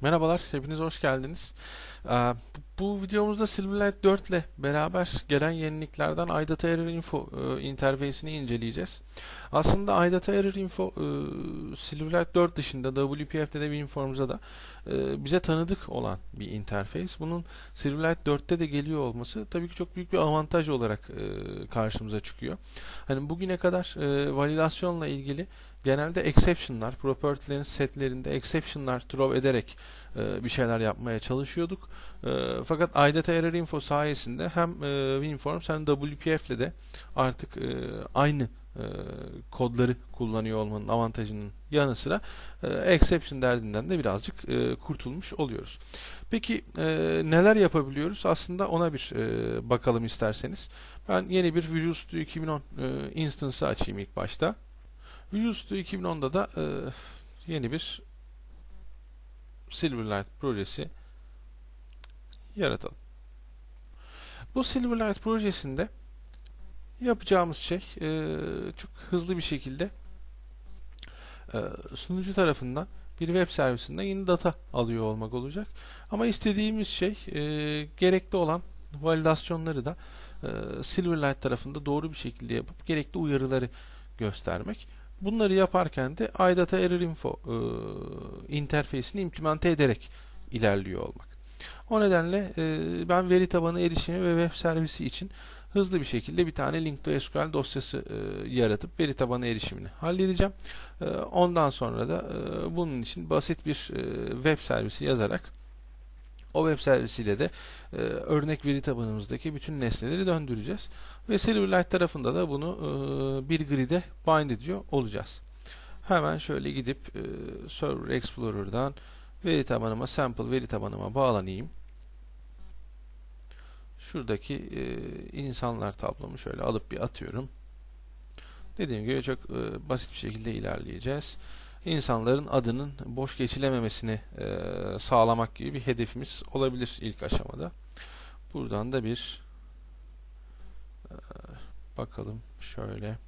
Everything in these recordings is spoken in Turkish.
Merhabalar, hepiniz hoş geldiniz. Ee, Bu videomuzda Silverlight 4 ile beraber gelen yeniliklerden iData Error Info e, interfeysini inceleyeceğiz. Aslında iData Error Info e, Silverlight 4 dışında WPF'de de WinForms'da da e, bize tanıdık olan bir interfeys. Bunun Silverlight 4'te de geliyor olması tabii ki çok büyük bir avantaj olarak karşımıza çıkıyor. Hani bugüne kadar validasyonla ilgili genelde exception'lar, property'lerin setlerinde exception'lar throw ederek bir şeyler yapmaya çalışıyorduk. Fakat iData Error Info sayesinde hem WinForms hem WPF ile de artık aynı kodları kullanıyor olmanın avantajının yanı sıra exception derdinden de birazcık kurtulmuş oluyoruz. Peki neler yapabiliyoruz? Aslında ona bir bakalım isterseniz. Ben yeni bir Visual Studio 2010 instance'ı açayım ilk başta. Visual Studio 2010'da da yeni bir Silverlight projesi yaratalım. Bu Silverlight projesinde yapacağımız şey e, çok hızlı bir şekilde e, sunucu tarafından bir web servisinden yeni data alıyor olmak olacak. Ama istediğimiz şey e, gerekli olan validasyonları da e, Silverlight tarafında doğru bir şekilde yapıp gerekli uyarıları göstermek. Bunları yaparken de iData Error Info e, interfeysini implemente ederek ilerliyor olmak. O nedenle e, ben veri tabanı erişimi ve web servisi için hızlı bir şekilde bir tane Link2SQL dosyası e, yaratıp veri tabanı erişimini halledeceğim. E, ondan sonra da e, bunun için basit bir e, web servisi yazarak o web servisiyle de e, örnek veri tabanımızdaki bütün nesneleri döndüreceğiz. Ve Silverlight tarafında da bunu e, bir grid'e bind ediyor olacağız. Hemen şöyle gidip e, Server Explorer'dan veri tabanıma, sample veri tabanıma bağlanayım şuradaki e, insanlar tablomu şöyle alıp bir atıyorum. Dediğim gibi çok e, basit bir şekilde ilerleyeceğiz. İnsanların adının boş geçilememesini e, sağlamak gibi bir hedefimiz olabilir ilk aşamada. Buradan da bir e, bakalım şöyle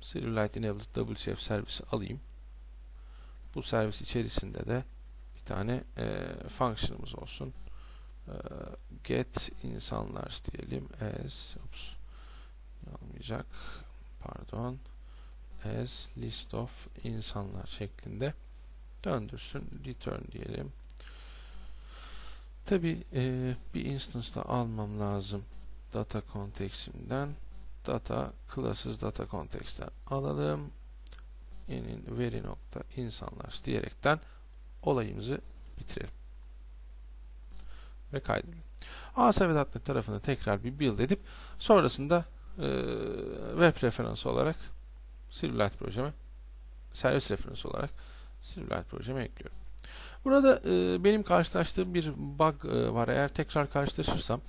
Silverlight Enabled WCF servisi alayım. Bu servis içerisinde de bir tane e, function'ımız olsun. Ee, get insanlar diyelim as oops, olmayacak pardon as list of insanlar şeklinde döndürsün return diyelim. Tabi e, bir instance'da almam lazım data context'imden. Data classes data context'ten alalım. Enin veri nokta insanlar diyerekten olayımızı bitirelim. Ve kaydedin. ASP.NET tarafını tekrar bir build edip sonrasında e, web referansı olarak Silverlight projeme servis referansı olarak Silverlight projeme ekliyorum. Burada e, benim karşılaştığım bir bug e, var. Eğer tekrar karşılaşırsam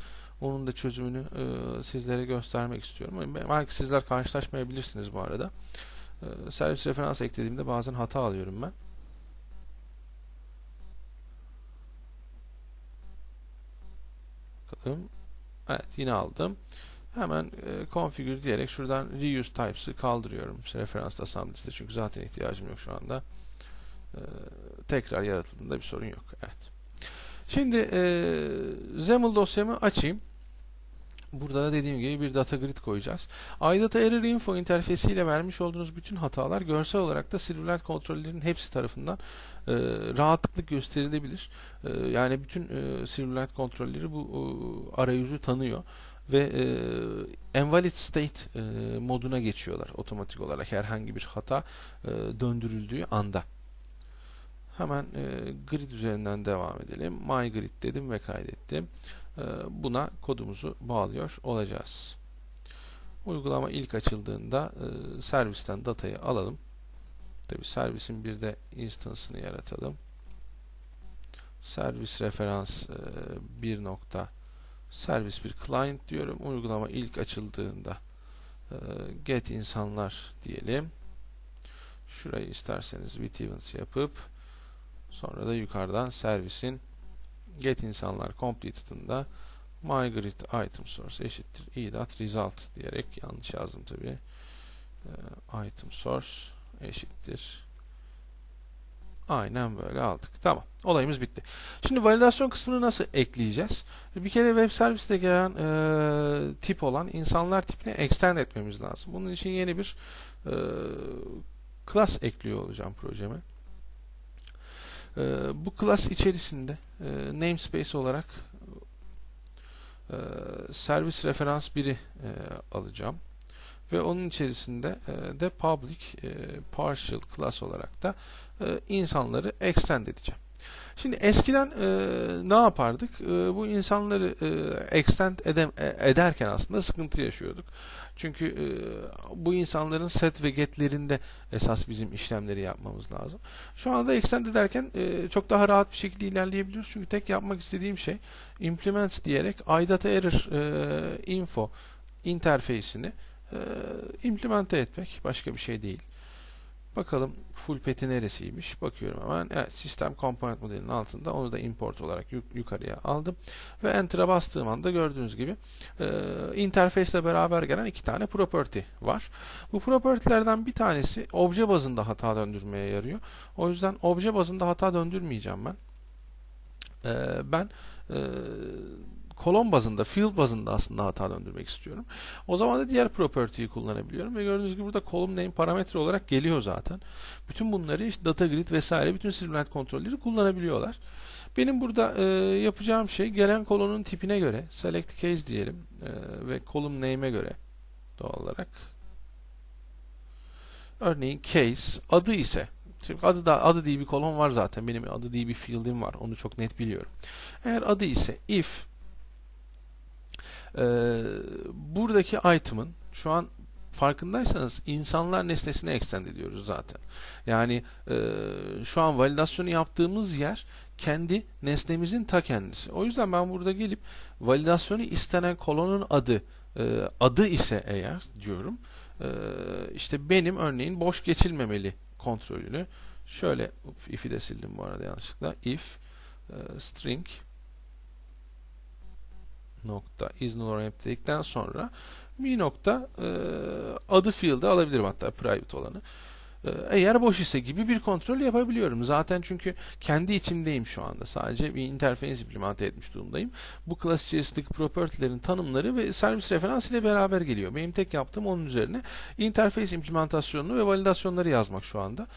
onun da çözümünü e, sizlere göstermek istiyorum. Belki sizler karşılaşmayabilirsiniz bu arada. E, servis referans eklediğimde bazen hata alıyorum ben. bakalım. Evet yine aldım. Hemen e, configure diyerek şuradan reuse types'ı kaldırıyorum. İşte referans assembly'sinde çünkü zaten ihtiyacım yok şu anda. E, tekrar yaratıldığında bir sorun yok. Evet. Şimdi e, XAML dosyamı açayım. Burada da dediğim gibi bir data grid koyacağız. iData Error Info interfesiyle vermiş olduğunuz bütün hatalar görsel olarak da Silverlight kontrollerin hepsi tarafından e, rahatlıkla gösterilebilir. E, yani bütün e, Silverlight kontrolleri bu e, arayüzü tanıyor ve e, invalid state e, moduna geçiyorlar otomatik olarak herhangi bir hata e, döndürüldüğü anda. Hemen e, grid üzerinden devam edelim. My grid dedim ve kaydettim. Ee, buna kodumuzu bağlıyor olacağız. Uygulama ilk açıldığında e, servisten datayı alalım. Tabi servisin bir de instance'ını yaratalım. Servis referans e, bir nokta servis bir client diyorum. Uygulama ilk açıldığında e, get insanlar diyelim. Şurayı isterseniz bit events yapıp sonra da yukarıdan servisin get insanlar completed'ında migrate item source eşittir i result diyerek yanlış yazdım tabi e, item source eşittir Aynen böyle aldık. Tamam. Olayımız bitti. Şimdi validasyon kısmını nasıl ekleyeceğiz? Bir kere web serviste gelen e, tip olan insanlar tipini extend etmemiz lazım. Bunun için yeni bir e, class ekliyor olacağım projeme. E, bu class içerisinde e, namespace olarak e, servis referans biri e, alacağım ve onun içerisinde de public partial class olarak da insanları extend edeceğim. Şimdi eskiden e, ne yapardık? E, bu insanları e, extend edem, e, ederken aslında sıkıntı yaşıyorduk. Çünkü e, bu insanların set ve getlerinde esas bizim işlemleri yapmamız lazım. Şu anda extend ederken e, çok daha rahat bir şekilde ilerleyebiliyoruz. Çünkü tek yapmak istediğim şey implement diyerek idata error e, info interface'ini e, implemente etmek. Başka bir şey değil. Bakalım full peti neresiymiş. Bakıyorum hemen. Evet, sistem component modelinin altında. Onu da import olarak yuk yukarıya aldım. Ve enter'a bastığım anda gördüğünüz gibi e, interface ile beraber gelen iki tane property var. Bu property'lerden bir tanesi obje bazında hata döndürmeye yarıyor. O yüzden obje bazında hata döndürmeyeceğim ben. E, ben e, kolon bazında, field bazında aslında hata döndürmek istiyorum. O zaman da diğer property'yi kullanabiliyorum ve gördüğünüz gibi burada column name parametre olarak geliyor zaten. Bütün bunları işte data grid vesaire bütün Silverlight kontrolleri kullanabiliyorlar. Benim burada e, yapacağım şey gelen kolonun tipine göre select case diyelim e, ve column name'e göre doğal olarak örneğin case adı ise çünkü adı da adı diye bir kolon var zaten. Benim adı diye bir field'im var. Onu çok net biliyorum. Eğer adı ise if e, buradaki item'ın şu an farkındaysanız insanlar nesnesine extend ediyoruz zaten. Yani e, şu an validasyonu yaptığımız yer kendi nesnemizin ta kendisi. O yüzden ben burada gelip validasyonu istenen kolonun adı e, adı ise eğer diyorum e, işte benim örneğin boş geçilmemeli kontrolünü şöyle if'i de sildim bu arada yanlışlıkla if e, string nokta is no dedikten sonra bir nokta e, adı field'ı alabilirim hatta private olanı. E, eğer boş ise gibi bir kontrol yapabiliyorum. Zaten çünkü kendi içindeyim şu anda. Sadece bir interface implemente etmiş durumdayım. Bu class içerisindeki property'lerin tanımları ve servis referans ile beraber geliyor. Benim tek yaptığım onun üzerine interface implementasyonunu ve validasyonları yazmak şu anda.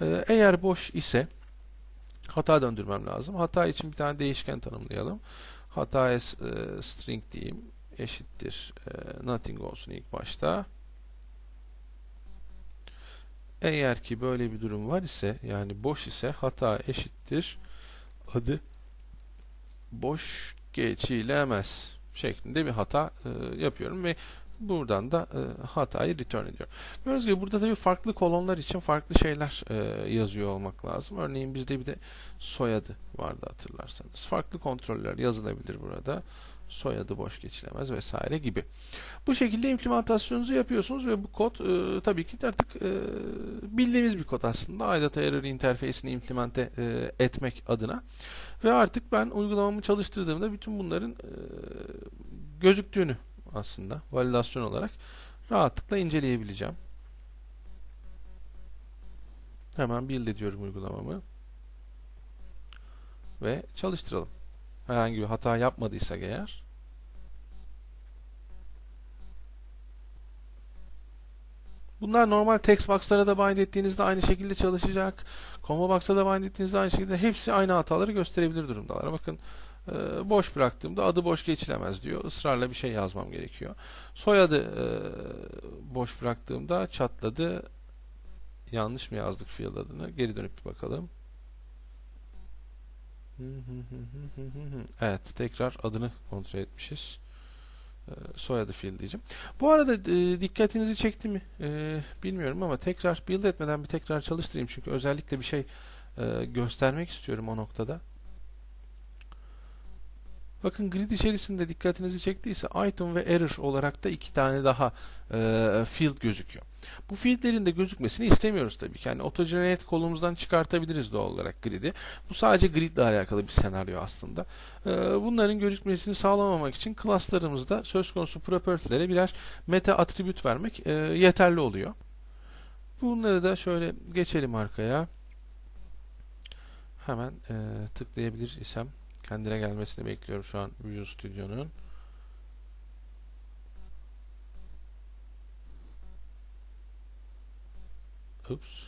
E, eğer boş ise hata döndürmem lazım. Hata için bir tane değişken tanımlayalım hataya e, string diyeyim. Eşittir. E, nothing olsun ilk başta. Eğer ki böyle bir durum var ise yani boş ise hata eşittir. Adı boş geçilemez şeklinde bir hata e, yapıyorum ve Buradan da e, hatayı return ediyor. Gördüğünüz gibi burada tabii farklı kolonlar için farklı şeyler e, yazıyor olmak lazım. Örneğin bizde bir de soyadı vardı hatırlarsanız. Farklı kontroller yazılabilir burada. Soyadı boş geçilemez vesaire gibi. Bu şekilde implementasyonunuzu yapıyorsunuz ve bu kod e, tabii ki artık e, bildiğimiz bir kod aslında. IData Error interface'ini implemente e, etmek adına. Ve artık ben uygulamamı çalıştırdığımda bütün bunların e, gözüktüğünü aslında validasyon olarak rahatlıkla inceleyebileceğim. Hemen build ediyorum uygulamamı. Ve çalıştıralım. Herhangi bir hata yapmadıysak eğer Bunlar normal text box'lara da bind ettiğinizde aynı şekilde çalışacak. Combo box'a da bind ettiğinizde aynı şekilde hepsi aynı hataları gösterebilir durumdalar. Bakın e, boş bıraktığımda adı boş geçilemez diyor. Israrla bir şey yazmam gerekiyor. Soyadı e, boş bıraktığımda çatladı. Yanlış mı yazdık fiil adını? Geri dönüp bir bakalım. Evet, tekrar adını kontrol etmişiz. E, soyadı fiil diyeceğim. Bu arada e, dikkatinizi çekti mi e, bilmiyorum ama tekrar build etmeden bir tekrar çalıştırayım. Çünkü özellikle bir şey e, göstermek istiyorum o noktada. Bakın grid içerisinde dikkatinizi çektiyse item ve error olarak da iki tane daha e, field gözüküyor. Bu fieldlerin de gözükmesini istemiyoruz tabii ki. Yani autogenerate kolumuzdan çıkartabiliriz doğal olarak grid'i. Bu sadece grid ile alakalı bir senaryo aslında. E, bunların gözükmesini sağlamamak için class'larımızda söz konusu property'lere birer meta attribute vermek e, yeterli oluyor. Bunları da şöyle geçelim arkaya. hemen e, tıklayabilir isem kendine gelmesini bekliyorum şu an Visual Studio'nun. Ups.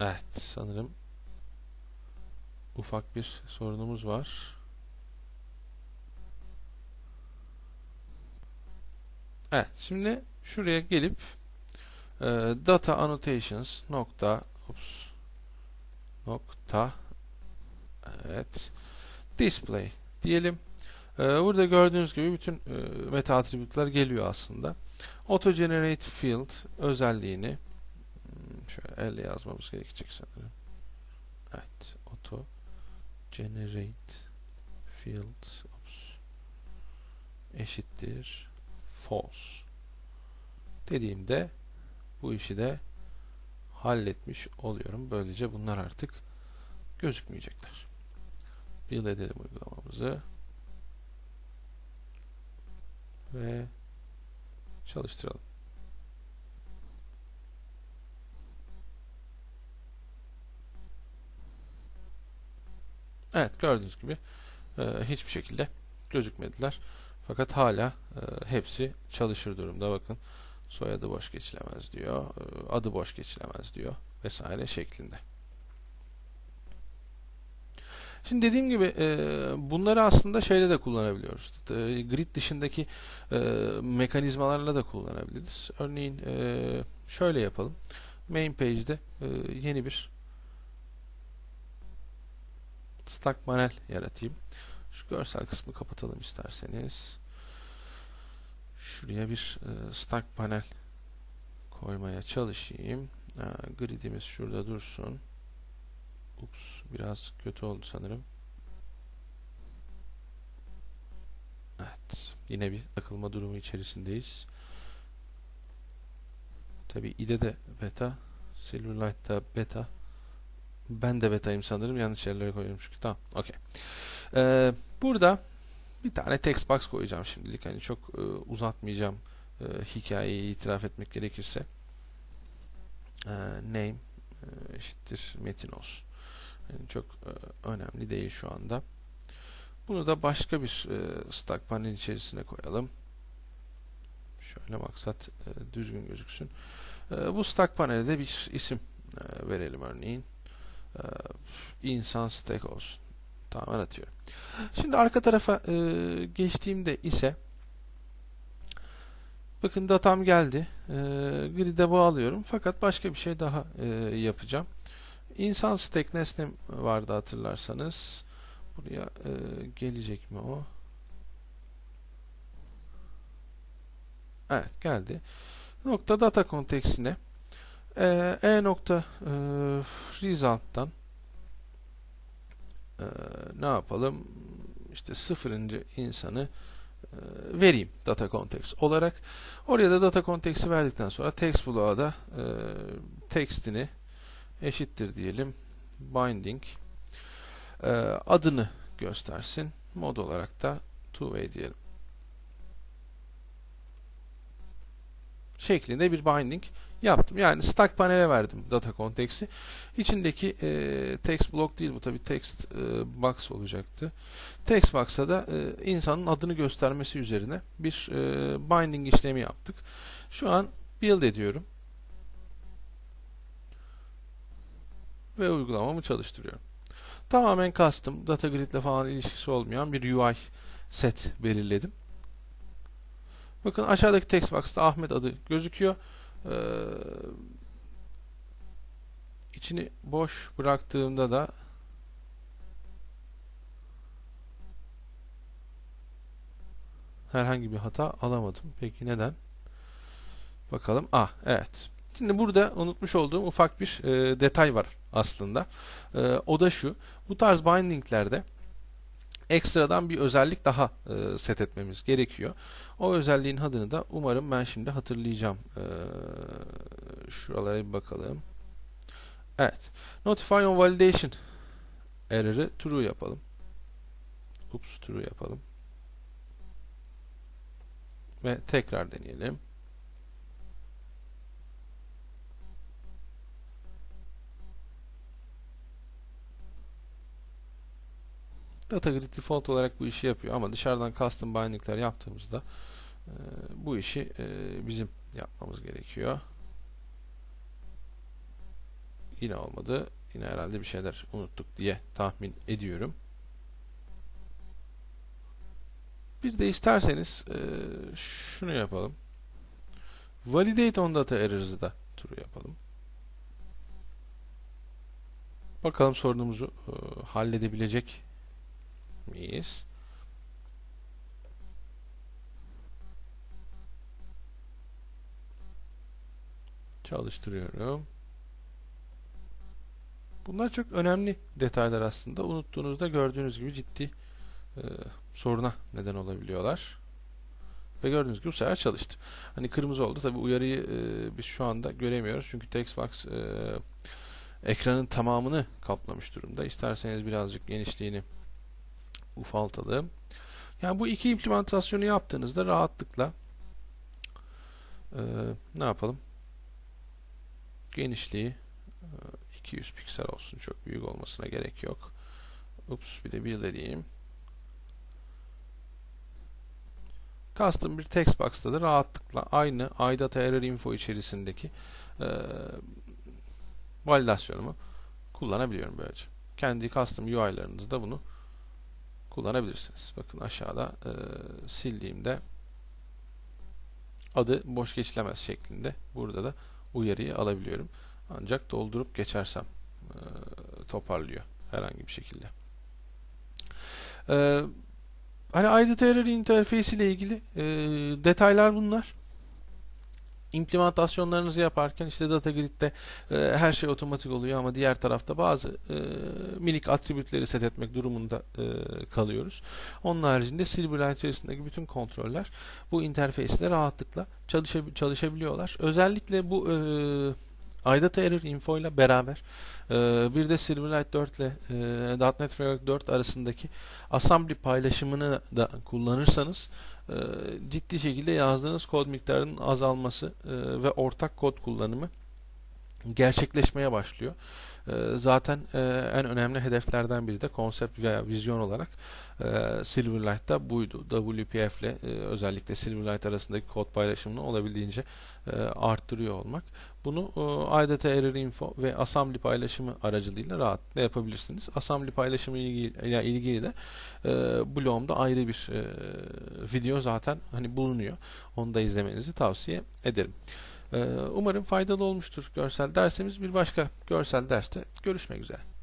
Evet sanırım ufak bir sorunumuz var. Evet şimdi şuraya gelip e, data annotations nokta ups, nokta evet display diyelim. E, burada gördüğünüz gibi bütün e, meta atribütler geliyor aslında. Auto generate field özelliğini hmm, şöyle elle yazmamız gerekecek sanırım. Evet, auto generate field ups, eşittir false dediğimde bu işi de halletmiş oluyorum. Böylece bunlar artık gözükmeyecekler. Build edelim uygulamamızı. Ve çalıştıralım. Evet gördüğünüz gibi e, hiçbir şekilde gözükmediler. Fakat hala e, hepsi çalışır durumda. Bakın soyadı boş geçilemez diyor. E, adı boş geçilemez diyor. Vesaire şeklinde. Şimdi dediğim gibi e, bunları aslında şeyle de kullanabiliyoruz. E, grid dışındaki e, mekanizmalarla da kullanabiliriz. Örneğin e, şöyle yapalım. Main page'de e, yeni bir stack panel yaratayım. Şu görsel kısmı kapatalım isterseniz. Şuraya bir e, stack panel koymaya çalışayım. E, gridimiz şurada dursun. Ups, biraz kötü oldu sanırım. Evet, yine bir takılma durumu içerisindeyiz. Tabi IDE de beta, Silverlight'ta beta. Ben de betayım sanırım. Yanlış yerlere koyuyorum çünkü. Tamam, okey. Ee, burada bir tane text box koyacağım şimdilik. Hani çok e, uzatmayacağım e, hikayeyi itiraf etmek gerekirse. E, name e, eşittir metin olsun. Yani çok e, önemli değil şu anda. Bunu da başka bir e, stack panel içerisine koyalım. Şöyle maksat e, düzgün gözüksün. Bu stack panele de bir isim verelim örneğin. E, insan stack olsun. Tamamen atıyorum. Şimdi arka tarafa geçtiğimde ise bakın datam geldi. E, grid'e bağlıyorum. Fakat başka bir şey daha e, yapacağım. İnsan stack nesnem vardı hatırlarsanız. Buraya e, gelecek mi o? Evet geldi. Nokta data konteksine e, e nokta e, result'tan e, ne yapalım? İşte sıfırıncı insanı e, vereyim data context olarak. Oraya da data context'i verdikten sonra text bloğa da e, text'ini eşittir diyelim. Binding e, adını göstersin. Mod olarak da two way diyelim. şeklinde bir binding yaptım. Yani stack panele verdim data context'i. İçindeki e, text block değil bu tabi text e, box olacaktı. Text box'a da e, insanın adını göstermesi üzerine bir e, binding işlemi yaptık. Şu an build ediyorum. Ve uygulamamı çalıştırıyorum. Tamamen custom, data grid ile falan ilişkisi olmayan bir UI set belirledim. Bakın aşağıdaki text box'ta Ahmet adı gözüküyor. Ee, içini boş bıraktığımda da herhangi bir hata alamadım. Peki neden? Bakalım. Ah evet. Şimdi burada unutmuş olduğum ufak bir e, detay var aslında. E, o da şu. Bu tarz bindinglerde ekstradan bir özellik daha e, set etmemiz gerekiyor. O özelliğin adını da umarım ben şimdi hatırlayacağım. E, şuralara bir bakalım. Evet. Notify on validation error'ı true yapalım. Ups true yapalım. Ve tekrar deneyelim. Data Grid default olarak bu işi yapıyor ama dışarıdan custom binding'ler yaptığımızda e, bu işi e, bizim yapmamız gerekiyor. Yine olmadı. Yine herhalde bir şeyler unuttuk diye tahmin ediyorum. Bir de isterseniz e, şunu yapalım. Validate on data errors'ı da turu yapalım. Bakalım sorunumuzu e, halledebilecek miyiz? Çalıştırıyorum. Bunlar çok önemli detaylar aslında. Unuttuğunuzda gördüğünüz gibi ciddi e, soruna neden olabiliyorlar. Ve gördüğünüz gibi bu sefer çalıştı. Hani kırmızı oldu. Tabi uyarıyı e, biz şu anda göremiyoruz. Çünkü Textbox e, ekranın tamamını kaplamış durumda. İsterseniz birazcık genişliğini ufaltalım. Yani bu iki implementasyonu yaptığınızda rahatlıkla e, ne yapalım? Genişliği e, 200 piksel olsun. Çok büyük olmasına gerek yok. Ups bir de bir dediğim. Custom bir text box'ta da rahatlıkla aynı iData Error Info içerisindeki e, validasyonumu kullanabiliyorum böylece. Kendi custom UI'larınızda bunu kullanabilirsiniz. Bakın aşağıda e, sildiğimde adı boş geçilemez şeklinde burada da uyarıyı alabiliyorum. Ancak doldurup geçersem e, toparlıyor herhangi bir şekilde. E, hani ID Terror interfeysi ile ilgili e, detaylar bunlar implementasyonlarınızı yaparken işte data grid'de e, her şey otomatik oluyor ama diğer tarafta bazı e, minik atribütleri set etmek durumunda e, kalıyoruz. Onun haricinde Silverlight içerisindeki bütün kontroller bu interface'le rahatlıkla çalışab çalışabiliyorlar. Özellikle bu e, iData Error Info ile beraber e, bir de Silverlight 4 ile e, .NET Framework 4 arasındaki assembly paylaşımını da kullanırsanız e, ciddi şekilde yazdığınız kod miktarının azalması ve ortak kod kullanımı gerçekleşmeye başlıyor. Ee, zaten e, en önemli hedeflerden biri de konsept veya vizyon olarak e, Silverlight'ta buydu. WPF ile e, özellikle Silverlight arasındaki kod paylaşımını olabildiğince arttırıyor olmak. Bunu IDT Error Info ve Assembly paylaşımı aracılığıyla rahatlıkla yapabilirsiniz. Assembly paylaşımı ile ilgili de blogumda ayrı bir video zaten hani bulunuyor. Onu da izlemenizi tavsiye ederim. Umarım faydalı olmuştur görsel dersimiz. Bir başka görsel derste görüşmek üzere.